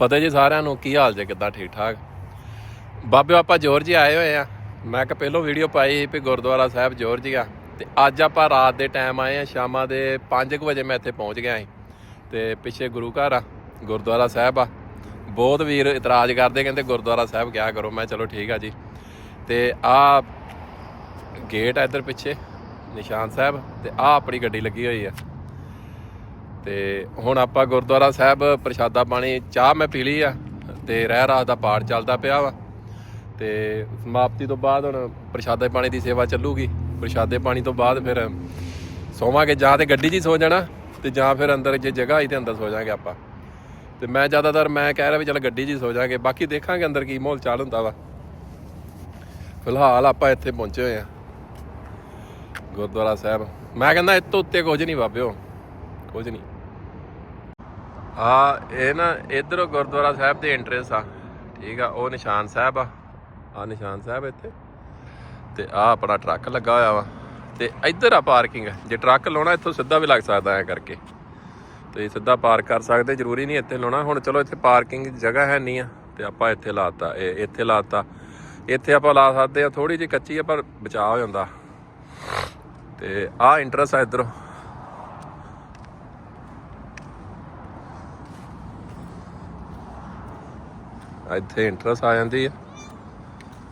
ਫਤਿਹ ਜੀ ਸਾਰਿਆਂ ਨੂੰ ਕੀ ਹਾਲ ਜੇ, ਕਿੱਦਾਂ ਠੀਕ ਠਾਕ? ਬਾਬੇ ਆਪਾਂ ਜੋਰਜੀ ਆਏ ਹੋਏ ਆ। ਮੈਂ ਕਿ ਪਹਿਲੋਂ ਵੀਡੀਓ ਪਾਈ ਸੀ ਵੀ ਗੁਰਦੁਆਰਾ ਸਾਹਿਬ ਜੋਰਜੀਆ ਤੇ ਅੱਜ ਆਪਾਂ ਰਾਤ ਦੇ ਟਾਈਮ ਆਏ ਆ, ਸ਼ਾਮਾਂ ਦੇ 5 ਵਜੇ ਮੈਂ ਇੱਥੇ ਪਹੁੰਚ ਗਿਆ ਸੀ। ਤੇ ਪਿੱਛੇ ਗੁਰੂ ਘਰ ਆ, ਗੁਰਦੁਆਰਾ ਸਾਹਿਬ ਆ। ਬਹੁਤ ਵੀਰ ਇਤਰਾਜ਼ ਕਰਦੇ, ਕਹਿੰਦੇ ਗੁਰਦੁਆਰਾ ਸਾਹਿਬ ਕਿਆ ਕਰੋ? ਮੈਂ ਚਲੋ ਠੀਕ ਆ ਜੀ। ਤੇ ਆ ਗੇਟ ਆ ਇੱਧਰ ਪਿੱਛੇ, ਨਿਸ਼ਾਨ ਸਾਹਿਬ, ਤੇ ਆ ਆਪਣੀ ਗੱਡੀ ਲੱਗੀ ਹੋਈ ਆ। ਤੇ ਹੁਣ ਆਪਾਂ ਗੁਰਦੁਆਰਾ ਸਾਹਿਬ ਪ੍ਰਸ਼ਾਦਾ ਪਾਣੀ, ਚਾਹ ਮੈਂ ਪੀ ਲਈ ਆ ਤੇ ਰਹਿ ਰਾਤ ਦਾ ਪਾਠ ਚੱਲਦਾ ਪਿਆ ਵਾ। ਤੇ ਸਮਾਪਤੀ ਤੋਂ ਬਾਅਦ ਹੁਣ ਪ੍ਰਸ਼ਾਦੇ ਪਾਣੀ ਦੀ ਸੇਵਾ ਚੱਲੂਗੀ। ਪ੍ਰਸ਼ਾਦੇ ਪਾਣੀ ਤੋਂ ਬਾਅਦ ਫਿਰ ਸੋਵਾਂਗੇ, ਜਾਂ ਤੇ ਗੱਡੀ 'ਚ ਹੀ ਸੋ ਜਾਣਾ ਤੇ ਜਾਂ ਫਿਰ ਅੰਦਰ ਜੇ ਜਗ੍ਹਾ ਆਈ ਤੇ ਅੰਦਰ ਸੋ ਜਾਾਂਗੇ ਆਪਾਂ। ਤੇ ਮੈਂ ਜ਼ਿਆਦਾਤਰ ਮੈਂ ਕਹਿ ਰਿਹਾ ਵੀ ਚਲ ਗੱਡੀ 'ਚ ਹੀ ਸੋ ਜਾਾਂਗੇ ਬਾਕੀ ਦੇਖਾਂਗੇ ਅੰਦਰ ਕੀ ਮਾਹੌਲ ਚਾਲ ਹੁੰਦਾ ਵਾ। ਫਿਲਹਾਲ ਆਪਾਂ ਇੱਥੇ ਪਹੁੰਚੇ ਹੋਏ ਆ ਗੁਰਦੁਆਰਾ ਸਾਹਿਬ। ਮੈਂ ਕਹਿੰਦਾ ਇਸ ਤੋਂ ਉੱਤੇ ਕੁਝ ਨਹੀਂ ਬਾਬਿਓ, ਕੁਝ ਨਹੀਂ। ਆ, ਇਹ ਨਾ ਇਧਰ ਗੁਰਦੁਆਰਾ ਸਾਹਿਬ ਦੇ ਐਂਟਰੈਂਸ ਆ। ਠੀਕ ਆ, ਉਹ ਨਿਸ਼ਾਨ ਸਾਹਿਬ ਆ। ਆ ਨਿਸ਼ਾਨ ਸਾਹਿਬ ਇੱਥੇ। ਤੇ ਆ ਆਪਣਾ ਟਰੱਕ ਲੱਗਾ ਹੋਇਆ ਵਾ। ਤੇ ਇੱਧਰ ਆ ਪਾਰਕਿੰਗ। ਜੇ ਟਰੱਕ ਲਾਉਣਾ, ਇੱਥੋਂ ਸਿੱਧਾ ਵੀ ਲੱਗ ਸਕਦਾ ਐ ਕਰਕੇ। ਤੇ ਸਿੱਧਾ ਪਾਰਕ ਕਰ ਸਕਦੇ, ਜ਼ਰੂਰੀ ਨਹੀਂ ਇੱਥੇ ਲਾਉਣਾ। ਹੁਣ ਚਲੋ ਇੱਥੇ ਪਾਰਕਿੰਗ ਦੀ ਜਗ੍ਹਾ ਹੈ ਨਹੀਂ ਆ, ਤੇ ਆਪਾਂ ਇੱਥੇ ਲਾਤਾ। ਇਹ ਇੱਥੇ ਲਾਤਾ। ਇੱਥੇ ਆਪਾਂ ਲਾ ਸਕਦੇ ਆ ਥੋੜੀ ਜਿਹੀ ਕੱਚੀ ਆ, ਪਰ ਬਚਾਅ ਹੋ ਜਾਂਦਾ। ਤੇ ਆ ਇੰਟਰਸ ਆ ਇੱਧਰੋਂ। ਇੱਥੇ ਇੰਟਰਸ ਆ ਜਾਂਦੀ ਆ।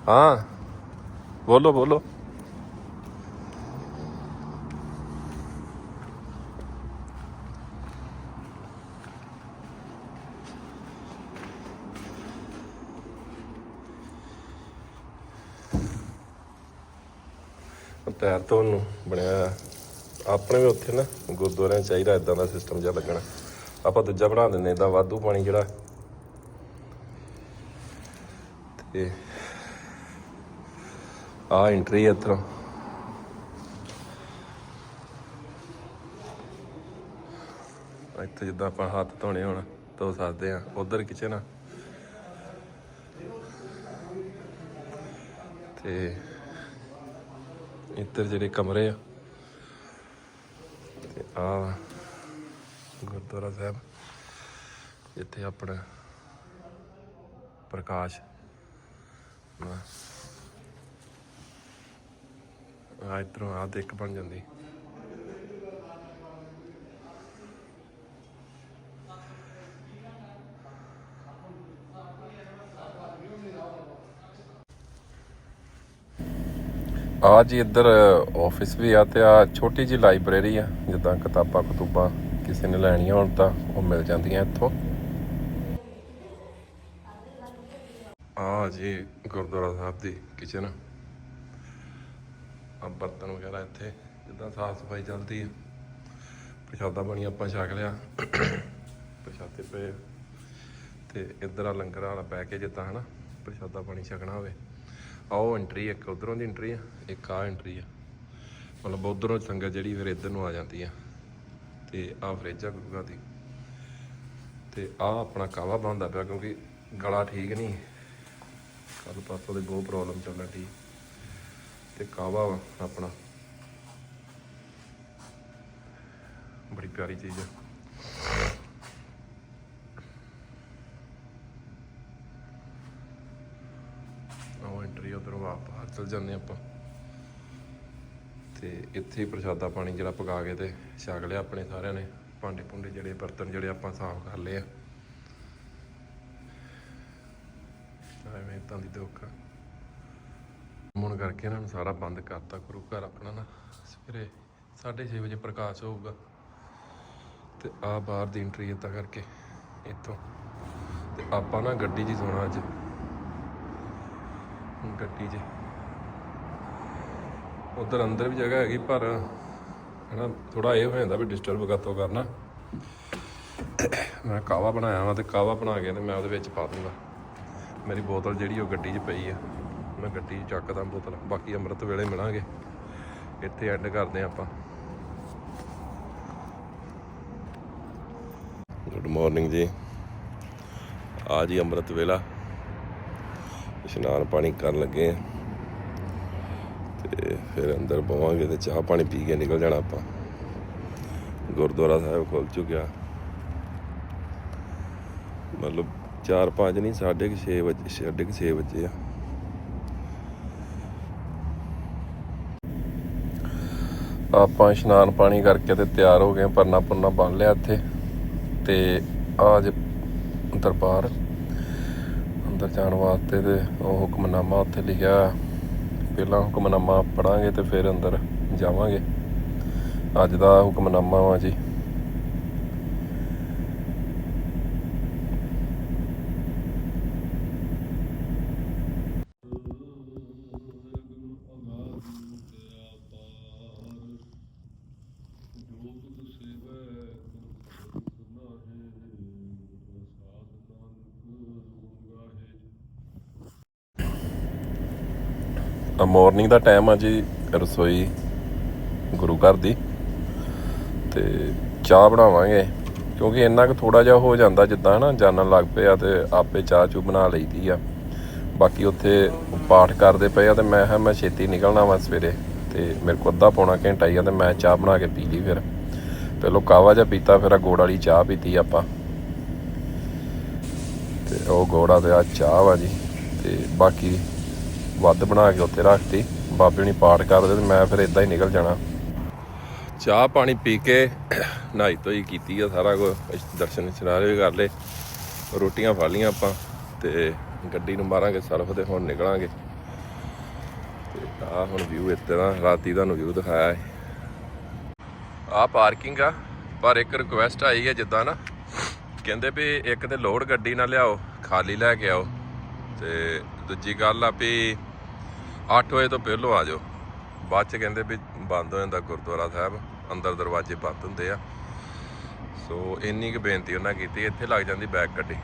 ਹਾਂ, ਬੋਲੋ ਬੋਲੋ। ਪੈਰ ਤੋਂ ਨੂੰ ਬਣਿਆ ਆਪਣੇ ਵੀ ਉੱਥੇ ਨਾ ਗੁਰਦੁਆਰਿਆਂ 'ਚ ਚਾਹੀਦਾ ਇਦਾਂ ਦਾ ਸਿਸਟਮ ਜਿਹਾ ਲੱਗਣਾ। ਆਪਾਂ ਦੂਜਾ ਬਣਾ ਦਿੰਨੇ ਇਦਾਂ ਵਾਧੂ ਪਾਣੀ ਜਿਹੜਾ ਤੇ ਆ ਐਂਟਰੀ ਇੱਧਰੋਂ। ਇੱਥੇ ਜਿੱਦਾਂ ਆਪਾਂ ਹੱਥ ਧੋਣੇ ਹੋਣ, ਧੋ ਸਕਦੇ ਆ। ਉਧਰ ਕਿਚਨ ਆ। ਤੇ ਇੱਧਰ ਜਿਹੜੇ ਕਮਰੇ ਆ। ਤੇ ਆ ਗੁਰਦੁਆਰਾ ਸਾਹਿਬ। ਇੱਥੇ ਆਪਣਾ ਪ੍ਰਕਾਸ਼ ਆ ਇਧਰੋਂ ਆ ਦੇਖ ਬਣ ਜਾਂਦੀ। ਆ ਜੀ ਇੱਧਰ ਆਫਿਸ ਵੀ ਆ ਤੇ ਆ ਛੋਟੀ ਜੀ ਲਾਇਬ੍ਰੇਰੀ ਆ, ਜਿੱਦਾਂ ਕਿਤਾਬਾਂ ਕਤੂਬਾਂ ਕਿਸੇ ਨੇ ਲੈਣੀਆਂ ਹੋਣ ਤਾਂ ਉਹ ਮਿਲ ਜਾਂਦੀਆਂ ਇੱਥੋਂ। ਆ ਜੀ ਗੁਰਦੁਆਰਾ ਸਾਹਿਬ ਦੀ ਕਿਚਨ ਆ ਬਰਤਨ ਵਗੈਰਾ ਇੱਥੇ, ਜਿੱਦਾਂ ਸਾਫ਼ ਸਫ਼ਾਈ ਚੱਲਦੀ ਆ। ਪ੍ਰਸ਼ਾਦਾ ਬਣੀ ਆਪਾਂ ਛਕ ਲਿਆ। ਪ੍ਰਸ਼ਾਦੇ ਪਏ। ਆ। ਤੇ ਇੱਧਰ ਆ ਲੰਗਰ ਵਾਲਾ ਪੈ ਕੇ ਜਿੱਦਾਂ ਹਨਾ, ਪ੍ਰਸ਼ਾਦਾ ਪਾਣੀ ਛਕਣਾ ਹੋਵੇ। ਆਹ ਉਹ ਐਂਟਰੀ ਇੱਕ ਉਧਰੋਂ ਦੀ ਐਂਟਰੀ ਆ, ਇੱਕ ਆ ਐਂਟਰੀ ਆ। ਮਤਲਬ ਉਧਰੋਂ ਸੰਗਤ ਜਿਹੜੀ ਫਿਰ ਇੱਧਰ ਨੂੰ ਆ ਜਾਂਦੀ ਆ। ਤੇ ਆ ਫਰਿੱਜ ਆ ਗੁਰੂਆਂ ਦੀ। ਤੇ ਆ ਆਪਣਾ ਕਾਵਾ ਬਣਦਾ ਪਿਆ ਕਿਉਂਕਿ ਗਲਾ ਠੀਕ ਨਹੀਂ। ਕੱਲ ਪਾਸੋਂ ਦੇ ਬਹੁਤ ਪ੍ਰੋਬਲਮ ਚੱਲਣ ਦੀ ਤੇ ਕਾਵਾ ਵਾ ਆਪਣਾ। ਬੜੀ ਪਿਆਰੀ ਚੀਜ਼ ਆ। ਉਹ ਐਂਟਰੀ ਉਧਰੋਂ ਬਾਹਰ ਚਲ ਜਾਂਦੇ ਆਪਾਂ। ਤੇ ਇੱਥੇ ਪ੍ਰਸ਼ਾਦਾ ਪਾਣੀ ਜਿਹੜਾ ਪਕਾ ਕੇ ਤੇ ਛਕ ਲਿਆ ਆਪਣੇ ਸਾਰਿਆਂ ਨੇ। ਭਾਂਡੇ ਭੁੰਡੇ ਜਿਹੜੇ ਬਰਤਨ ਜਿਹੜੇ ਆਪਾਂ ਸਾਫ਼ ਕਰ ਲਏ ਆ। ਐਵੇਂ ਤਾਂ ਦੀ ਦੁੱਖ ਮੁਣ ਕਰਕੇ ਇਹਨਾਂ ਨੂੰ ਸਾਰਾ ਬੰਦ ਕਰਤਾ ਗੁਰੂ ਘਰ ਆਪਣਾ ਨਾ। ਸਵੇਰੇ 6:30 ਵਜੇ ਪ੍ਰਕਾਸ਼ ਹੋਊਗਾ ਤੇ ਆ ਬਾਹਰ ਦੀ ਐਂਟਰੀ ਇਦਾਂ ਕਰਕੇ ਇੱਥੋਂ। ਤੇ ਆਪਾਂ ਨਾ ਗੱਡੀ 'ਚ ਹੀ ਸੋਣਾ ਅੱਜ। ਗੱਡੀ 'ਚ। ਉਧਰ ਅੰਦਰ ਵੀ ਜਗ੍ਹਾ ਹੈਗੀ, ਪਰ ਹਨਾ ਥੋੜਾ ਇਹ ਹੋ ਜਾਂਦਾ ਵੀ ਡਿਸਟਰਬ ਕਾਤੋਂ ਕਰਨਾ। ਮੈਂ ਕਾਵਾ ਬਣਾਇਆ ਵਾ ਤੇ ਕਾਵਾ ਬਣਾ ਕੇ ਤੇ ਮੈਂ ਉਹਦੇ ਵਿੱਚ ਪਾ ਦੂੰਗਾ। ਮੇਰੀ ਬੋਤਲ ਜਿਹੜੀ ਉਹ ਗੱਡੀ 'ਚ ਪਈ ਆ। ਮੈਂ ਗੱਡੀ 'ਚ ਚੱਕਦਾ ਬੋਤਲ। ਬਾਕੀ ਅੰਮ੍ਰਿਤ ਵੇਲੇ ਮਿਲਾਂਗੇ। ਇੱਥੇ ਐਂਡ ਕਰਦੇ ਹਾਂ ਆਪਾਂ। ਗੁੱਡ ਮਾਰਨਿੰਗ ਜੀ। ਆ ਜੀ ਅੰਮ੍ਰਿਤ ਵੇਲਾ। ਇਸ਼ਨਾਨ ਪਾਣੀ ਕਰਨ ਲੱਗੇ ਆ। ਤੇ ਫਿਰ ਅੰਦਰ ਪਵਾਂਗੇ ਤੇ ਚਾਹ ਪਾਣੀ ਪੀ ਕੇ ਨਿਕਲ ਜਾਣਾ ਆਪਾਂ। ਗੁਰਦੁਆਰਾ ਸਾਹਿਬ ਖੁੱਲ ਚੁੱਕਿਆ। ਮਤਲਬ 4 5 ਨਹੀਂ 6:30 ਵਜੇ 6:30 ਵਜੇ ਆ। ਆਪਾਂ ਇਸ਼ਨਾਨ ਪਾਣੀ ਕਰਕੇ ਤੇ ਤਿਆਰ ਹੋ ਗਏ ਪਰਨਾ ਪੁਰਨਾ ਬੰਨ ਲਿਆ ਇੱਥੇ। ਤੇ ਆਜ ਦਰਬਾਰ, ਅੰਦਰ ਜਾਣ ਵਾਸਤੇ ਤੇ ਉਹ ਹੁਕਮਨਾਮਾ ਉੱਥੇ ਲਿਖਿਆ ਪਹਿਲਾਂ ਹੁਕਮਨਾਮਾ ਪੜਾਂਗੇ ਤੇ ਫਿਰ ਅੰਦਰ ਜਾਵਾਂਗੇ। ਅੱਜ ਦਾ ਹੁਕਮਨਾਮਾ ਵਾ ਜੀ। ਮਾਰਨਿੰਗ ਦਾ ਟਾਈਮ ਆ ਜੀ, ਰਸੋਈ ਗੁਰੂ ਘਰ ਦੀ। ਤੇ ਚਾਹ ਬਣਾਵਾਂਗੇ, ਕਿਉਂਕਿ ਇੰਨਾ ਕੁ ਥੋੜਾ ਜਿਹਾ ਹੋ ਜਾਂਦਾ ਜਿੱਦਾਂ ਨਾ ਜਾਣਨ ਲੱਗ ਪਿਆ ਤੇ ਆਪੇ ਚਾਹ ਚੂ ਬਣਾ ਲਈਦੀ ਆ। ਬਾਕੀ ਉੱਥੇ ਪਾਠ ਕਰਦੇ ਪਏ ਆ ਤੇ ਮੈਂ ਹਾਂ ਮੈਂ ਛੇਤੀ ਨਿਕਲਣਾ ਵਾ ਸਵੇਰੇ, ਤੇ ਮੇਰੇ ਕੋਲ ਅੱਧਾ ਪੌਣਾ ਘੰਟਾ ਹੀ ਆ ਤੇ ਮੈਂ ਚਾਹ ਬਣਾ ਕੇ ਪੀ ਲਈ ਫਿਰ। ਪਹਿਲੋਂ ਕਾਵਾ ਜਿਹਾ ਪੀਤਾ, ਫਿਰ ਆ ਗੋੜ ਵਾਲੀ ਚਾਹ ਪੀਤੀ ਆਪਾਂ। ਤੇ ਉਹ ਗੋੜਾ ਤੇ ਆ ਚਾਹ ਵਾ ਜੀ, ਤੇ ਬਾਕੀ ਵੱਧ ਬਣਾ ਕੇ ਉੱਥੇ ਰੱਖਤੀ। ਬਾਬੇ ਨੇ ਪਾਠ ਕਰਦੇ ਤੇ ਮੈਂ ਫਿਰ ਇਦਾਂ ਹੀ ਨਿਕਲ ਜਾਣਾ। ਚਾਹ ਪਾਣੀ ਪੀ ਕੇ ਨਹਾਈ ਧੋਈ ਕੀਤੀ ਆ ਸਾਰਾ ਕੁਝ। ਦਰਸ਼ਨ ਇਸ਼ਨਾਨ ਵੀ ਕਰ ਲਏ। ਰੋਟੀਆਂ ਖਾ ਲਈਆਂ ਆਪਾਂ ਤੇ ਗੱਡੀ ਨੂੰ ਮਾਰਾਂਗੇ ਸਰਫ ਤੇ ਹੁਣ ਨਿਕਲਾਂਗੇ। ਤੇ ਆ ਹੁਣ ਵਿਊ ਇੱਥੇ ਦਾ, ਰਾਤੀ ਤੁਹਾਨੂੰ ਵਿਊ ਦਿਖਾਇਆ ਹੈ ਆ ਪਾਰਕਿੰਗ ਆ, ਪਰ ਇੱਕ ਰਿਕੁਐਸਟ ਆਈ ਹੈ ਜਿੱਦਾਂ ਨਾ, ਕਹਿੰਦੇ ਵੀ ਇੱਕ ਤੇ ਲੋਡ ਗੱਡੀ ਨਾ ਲਿਆਓ, ਖਾਲੀ ਲੈ ਕੇ ਆਓ। ਤੇ ਦੂਜੀ ਗੱਲ ਆ ਵੀ 8 ਵਜੇ ਤੋਂ ਪਹਿਲਾਂ ਆ ਜਾਓ। ਬਾਅਦ ਚ ਕਹਿੰਦੇ ਵੀ ਬੰਦ ਹੋ ਜਾਂਦਾ ਗੁਰਦੁਆਰਾ ਸਾਹਿਬ, ਅੰਦਰ ਦਰਵਾਜ਼ੇ ਬੰਦ ਹੁੰਦੇ ਆ। ਸੋ ਇੰਨੀ ਕੁ ਬੇਨਤੀ ਉਹਨਾਂ ਕੀਤੀ, ਇੱਥੇ ਲੱਗ ਜਾਂਦੀ ਬੈਗ ਗੱਡੀ